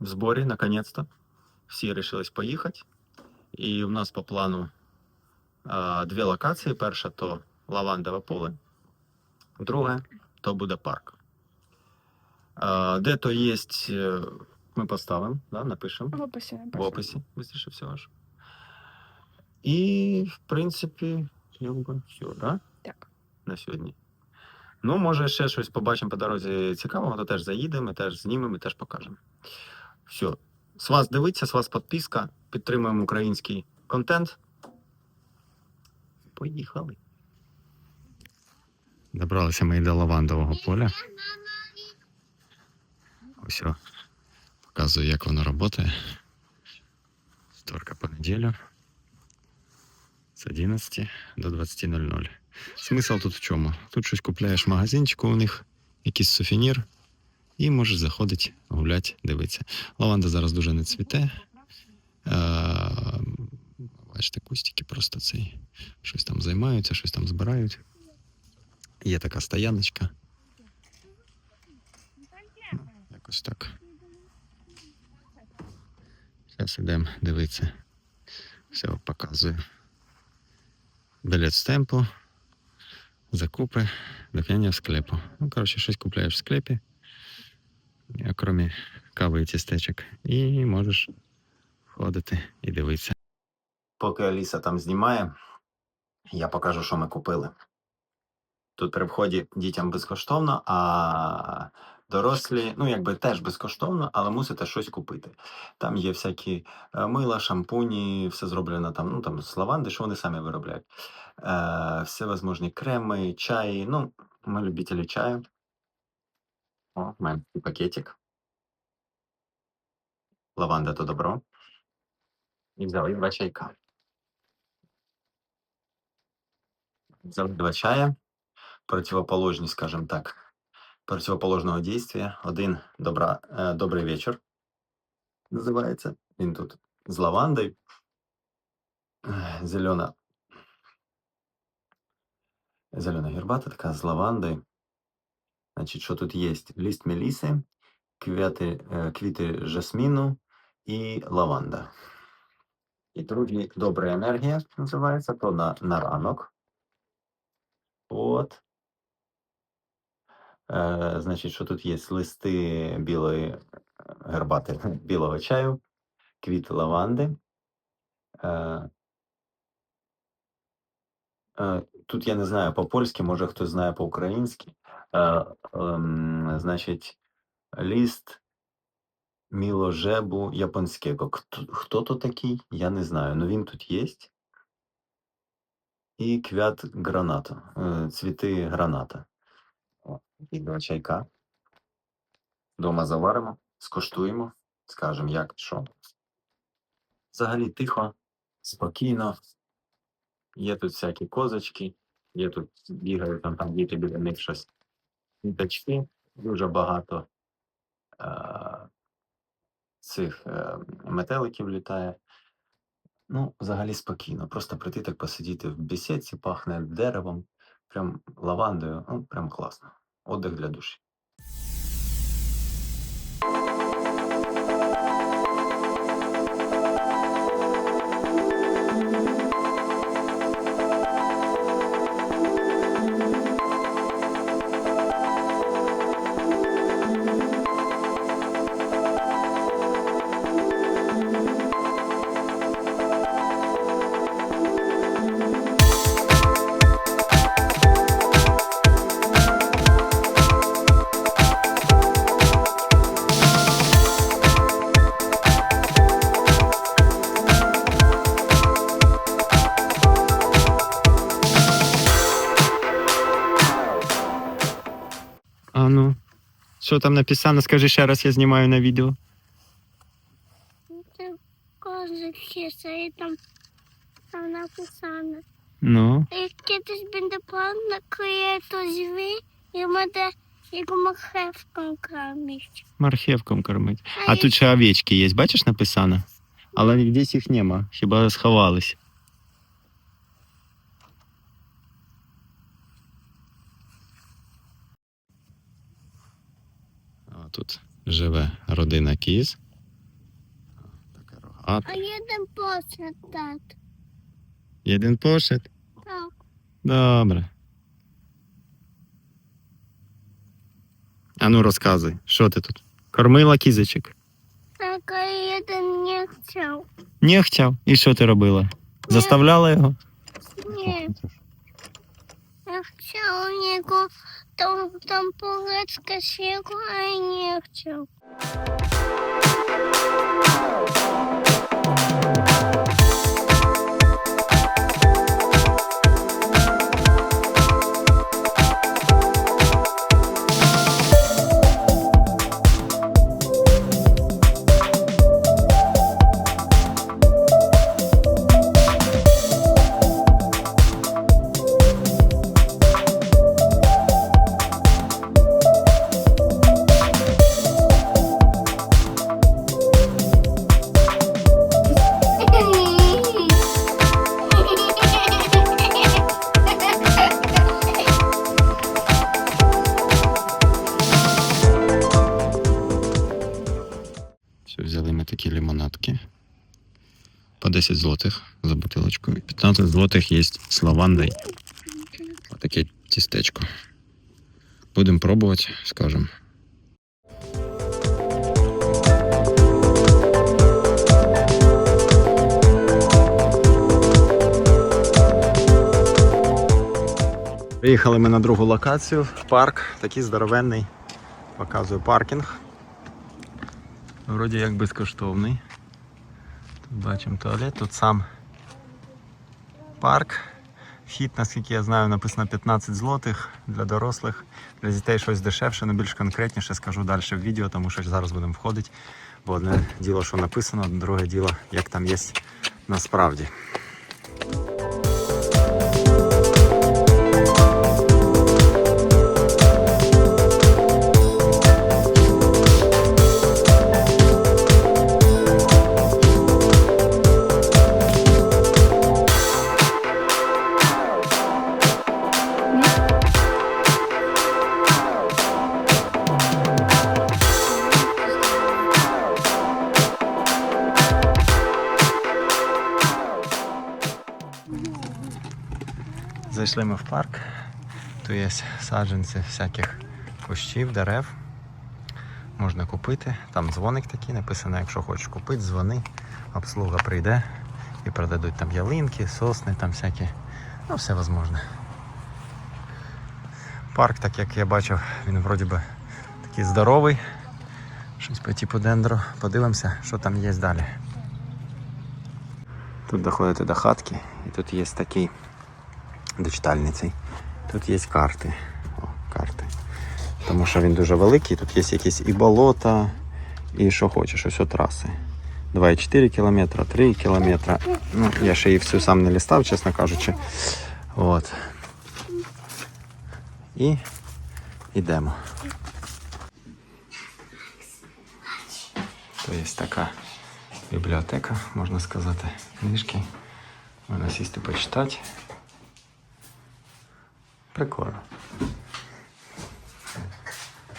в сборе, наконец-то. Все решились поїхати. І у нас по плану а, дві локації. Перша то лавандове поле, друге то буде парк. А, де то є, е, ми поставимо, да, напишемо В описі в описі, быстріше всього ж. І, в принципі, все, да? Так. на сьогодні. Ну, може, ще щось побачимо по дорозі цікавого, то теж заїдемо, теж знімемо, і теж покажемо. Все. З вас дивиться, з вас підписка. Підтримуємо український контент. Поїхали. Добралися ми до лавандового поля. Ось. Показую, як воно працює. Вторка по неділю. З 11 до 20.00. Смисл тут в чому? Тут щось купляєш в магазинчику у них, якийсь сувенір, і можеш заходити, гуляти, дивитися. Лаванда зараз дуже не цвіте. Е, Бачите, кустики просто цей. Щось там займаються, щось там збирають. Є така стояночка. Якось так. Зараз ідемо дивитися. Все показую. Білет з темпу закупи, доконання в склепу. Ну, коротше, щось купляєш в склепі, а крім кави і тістечок, і можеш ходити і дивитися. Поки Аліса там знімає, я покажу, що ми купили. Тут при вході дітям безкоштовно, а дорослі, ну якби теж безкоштовно, але мусите щось купити. Там є всякі е, мила, шампуні, все зроблено там, ну там з лаванди, що вони самі виробляють. Е, всевозможні креми, чаї. Ну, ми любителі чаю. О, маємо такий пакетик. Лаванда то добро. І взяли два чайка. Взяли два чая. Противоположні, скажімо так, противоположного действия. Один добра, е, добрий вечір. Називається. Він тут з лавандою. Е, Зелена. Зелена гербата, така з лавандою. Значить, що тут є? Ліст меліси, квіти, е, квіти жасміну і лаванда. І другий добра енергія називається, то на, на ранок. От. Е, значить, що тут є? Листи білої гербати, білого чаю, квіти лаванди. Е, е, тут я не знаю по-польськи, може хтось знає по-українськи. Е, ем, значить, ліст міложебу японського. Хто, хто то такий? Я не знаю. Ну він тут є. І квят гранату. е, Цвіти граната. І два чайка. Дома заваримо, скуштуємо, скажемо, як що. Взагалі тихо, спокійно. Є тут всякі козочки, є тут бігаю, там, там діти біля них щось. Діточки, дуже багато е- цих е- метеликів літає. Ну, взагалі спокійно. Просто прийти так посидіти в бесідці, пахне деревом, прям лавандою. Ну, прям класно. Отдих для душі. Що там написано? Скажи ще раз, я знімаю на відео. Це козачки, це там, там написано. Ну. Як кидись буде плавно, то зві, і буде як махевком крамість. Мархевком кормить. А тут ще овечки є, бачиш, написано? Але десь їх нема, хіба сховались. Тут живе родина кіз. Така рогата. А їдемо посвят, тат. Єдин пошит. Так. Добре. А ну розказуй, що ти тут? Кормила кізочок? Так, а їден не хотів. Не хотів. І що ти робила? Заставляла його? Ні. Я хотів у нього там, там порецька сіла а я злотих є з лавандою. Отаке тістечко. Будемо пробувати, скажемо. Приїхали ми на другу локацію. в Парк такий здоровенний. Показую паркінг. Вроді як безкоштовний. Тут бачимо туалет, тут сам парк. Вхід, наскільки я знаю, написано 15 злотих для дорослих. Для дітей щось дешевше, але більш конкретніше скажу далі в відео, тому що зараз будемо входити. Бо одне діло, що написано, друге діло, як там є насправді. Зайшли ми в парк. Тут є саджанці всяких кущів, дерев. Можна купити. Там дзвоник такий написано, якщо хочеш купити, дзвони, обслуга прийде і продадуть там ялинки, сосни, там всякі. Ну, все можливе. Парк, так як я бачив, він вроді би такий здоровий. Щось по типу дендро. Подивимося, що там є далі. Тут доходите до хатки, і тут є такий до. Тут є карти. О, карти. Тому що він дуже великий, тут є якісь і болота, і що хочеш, ось траси. 2,4 кілометра, 3 кілометра. Ну, я ще її всю сам не лістав, чесно кажучи. От. І йдемо. То є така бібліотека, можна сказати, книжки. Можна сісти почитати. Прикольно.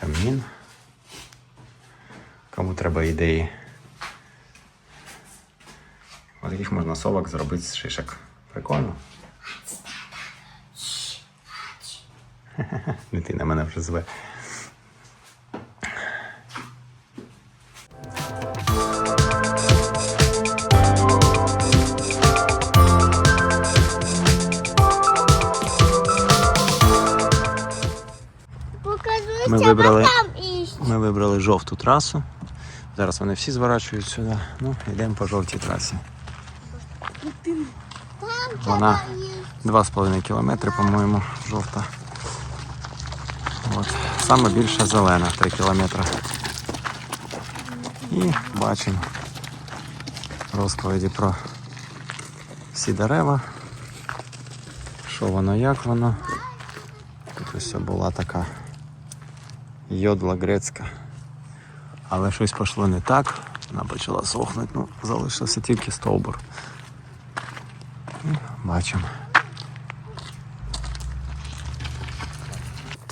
Камін. Кому треба ідеї. Ось таких можна совок зробити з шишок. Прикольно. Дитина мене вже зве. Покажу, Ми вибрали- там іще. Ми вибрали жовту трасу. Зараз вони всі зворачують сюди. Ну, йдемо по жовтій трасі. Вона 2,5 кілометри, по-моєму, жовта. От. Саме більше зелена 3 кілометри. І бачимо розповіді про всі дерева. Що воно, як воно. Тут ось була така йодла грецька. Але щось пішло не так. Вона почала сохнути, ну, залишився тільки стовбур. Бачимо.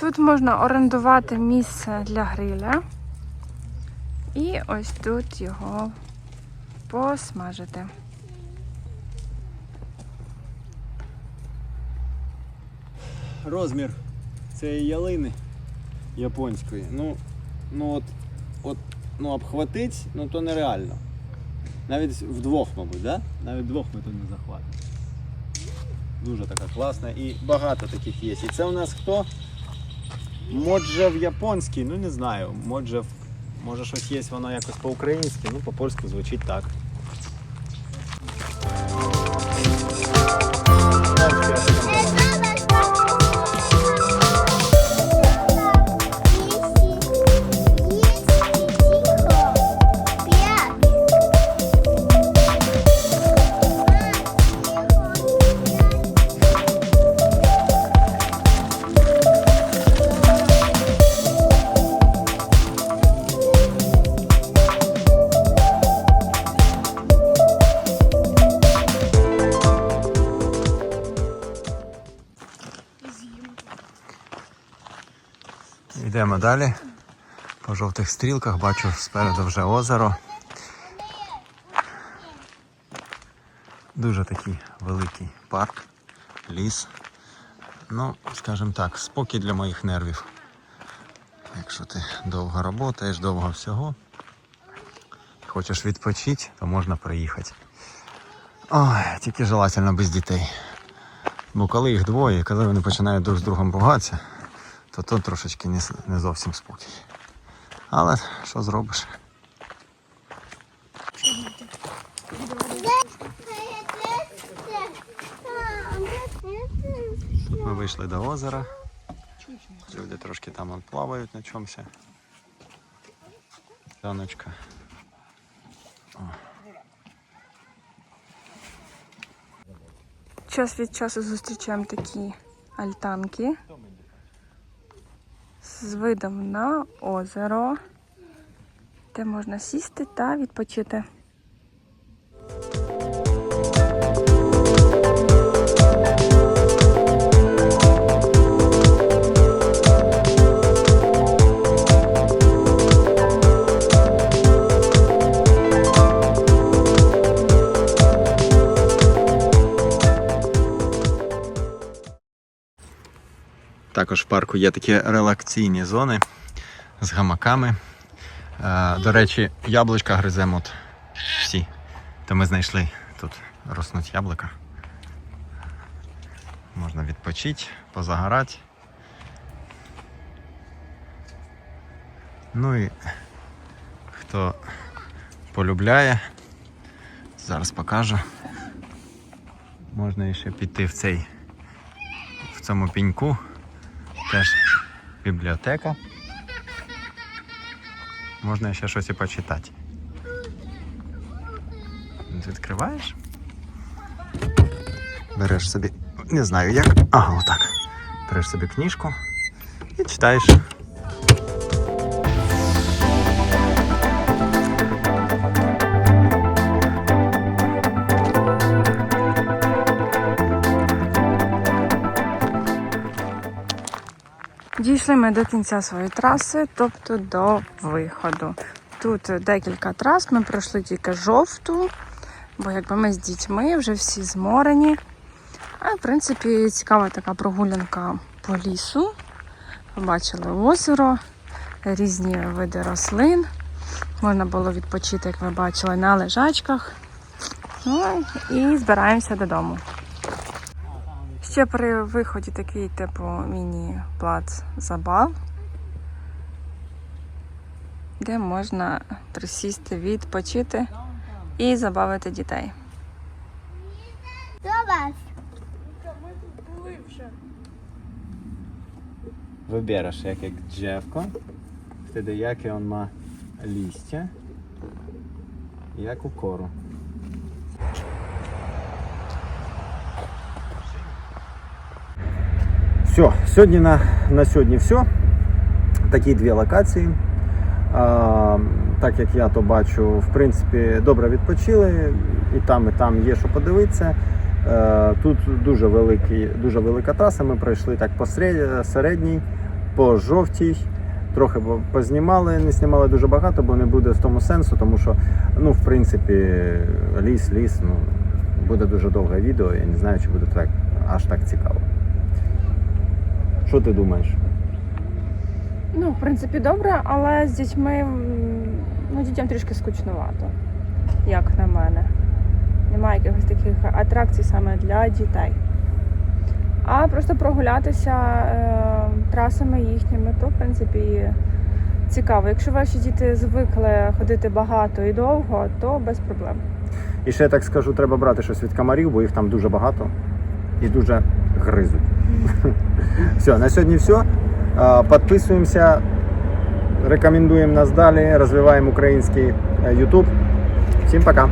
Тут можна орендувати місце для гриля. І ось тут його посмажити. розмір цієї ялини японської. Ну, ну от, от ну, обхватить, ну то нереально. Навіть вдвох, мабуть, да? Навіть вдвох ми тут не захватимо. Дуже така класна і багато таких є. І це у нас хто? Моджев японський, ну не знаю. Моджев, може щось є, воно якось по-українськи, ну по-польськи звучить так. Далі. По жовтих стрілках бачу спереду вже озеро. Дуже такий великий парк, ліс. Ну, скажімо так, спокій для моїх нервів. Якщо ти довго працюєш, довго всього, хочеш відпочити, то можна приїхати. Ой, тільки желательно без дітей. Бо коли їх двоє, коли вони починають друг з другом ругатися, то тут трошечки не, не зовсім спокій. Але що зробиш? Ми вийшли до озера. Люди трошки там плавають на чомусь. Таночка. Час від часу зустрічаємо такі альтанки з видом на озеро, де можна сісти та відпочити. Також в парку є такі релакційні зони з гамаками. Е, До речі, яблучка гриземо от всі. То ми знайшли тут ростуть яблука. Можна відпочити, позагорати. Ну і хто полюбляє, зараз покажу. Можна ще піти в цей в цьому піньку. Теж бібліотека. Можна ще щось і почитати. Відкриваєш? Береш собі, не знаю як. Ага, отак. Береш собі книжку і читаєш. Дійшли ми до кінця своєї траси, тобто до виходу. Тут декілька трас, ми пройшли тільки жовту, бо якби ми з дітьми вже всі зморені. А в принципі цікава така прогулянка по лісу. Побачили озеро, різні види рослин. Можна було відпочити, як ви бачили, на лежачках. Ну і збираємося додому. Ще при виході такий типу міні-плац забав, де можна присісти, відпочити і забавити дітей. До вас. Вибереш, як як дrzewko, wtedy jakie on ma liście, i jaką korę. Все, сьогодні на, на сьогодні все. Такі дві локації. А, так як я то бачу, в принципі, добре відпочили. І там, і там є що подивитися. Е, Тут дуже, великий, дуже велика траса. Ми пройшли так по середній, по жовтій. трохи познімали, не знімали дуже багато, бо не буде в тому сенсу, тому що, ну, в принципі, ліс, ліс, ну, буде дуже довге відео, я не знаю, чи буде так, аж так цікаво. Що ти думаєш? Ну, в принципі, добре, але з дітьми ну, дітям трішки скучнувато, як на мене. Немає якихось таких атракцій саме для дітей. А просто прогулятися е, трасами їхніми, то в принципі цікаво. Якщо ваші діти звикли ходити багато і довго, то без проблем. І ще я так скажу, треба брати щось від комарів, бо їх там дуже багато і дуже гризуть. Все, на сьогодні все. Подписываемся, рекомендуємо нас далі, розвиваємо український е, YouTube. Всім пока!